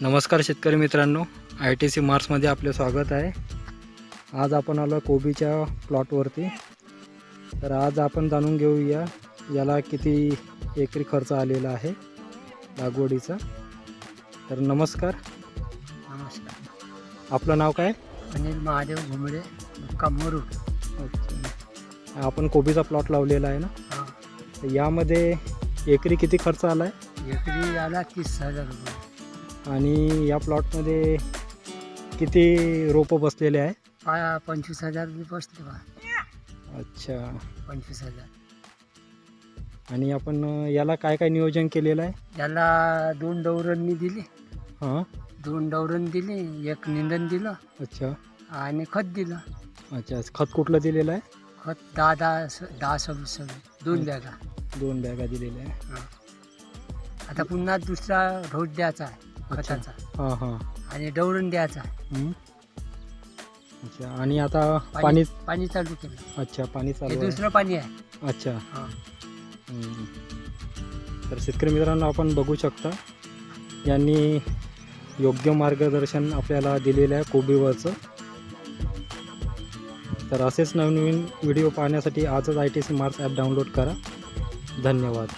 नमस्कार शेतकरी मित्रांनो आय टी सी मार्समध्ये आपले स्वागत आहे. आज आपण आलो कोबीच्या प्लॉटवरती तर आज आपण जाणून घेऊया याला किती एकरी खर्च आलेला आहे लागवडीचा. तर नमस्कार. नमस्कार. आपलं नाव काय? अनिल महादेव घुमडे मुरुड अच्छा. आपण कोबीचा प्लॉट लावलेला आहे ना. तर यामध्ये एकरी किती खर्च आला आहे एकरी आला तीस हजार रुपये. आणि या प्लॉटमध्ये किती रोपं बसलेले आहे? पंचवीस हजार बसले बा. अच्छा. पंचवीस हजार. आणि आपण अं, याला काय काय नियोजन केलेलं आहे? याला दोन डवरणनी दिली. हां. दोन डवरण दिली एक निंदन दिलं. अच्छा. आणि खत दिलं. अच्छा खत कुठलं दिलेलं आहे? खत दहा दहा स- दहा सव्वीस सव्वीस दोन बॅगा. दोन बॅगा दिलेल्या आहे. आता पुन्हा दुसरा ढोस द्यायचा आहे. अच्छा. खताचा. हां हां. आणि डवरण द्यायचा. अच्छा आणि आता पाणी पाणी चालू केलं. अच्छा पाणी हे चालू आहे. दुसरं पाणी आहे. अच्छा. हा. तर शेतकरी मित्रांनो आपण बघू शकता यांनी योग्य मार्गदर्शन आपल्याला दिलेलं आहे कोबीवरचं. तर असेच नवीन नवीन व्हिडिओ पाहण्यासाठी आजच I T C marks app download करा. धन्यवाद.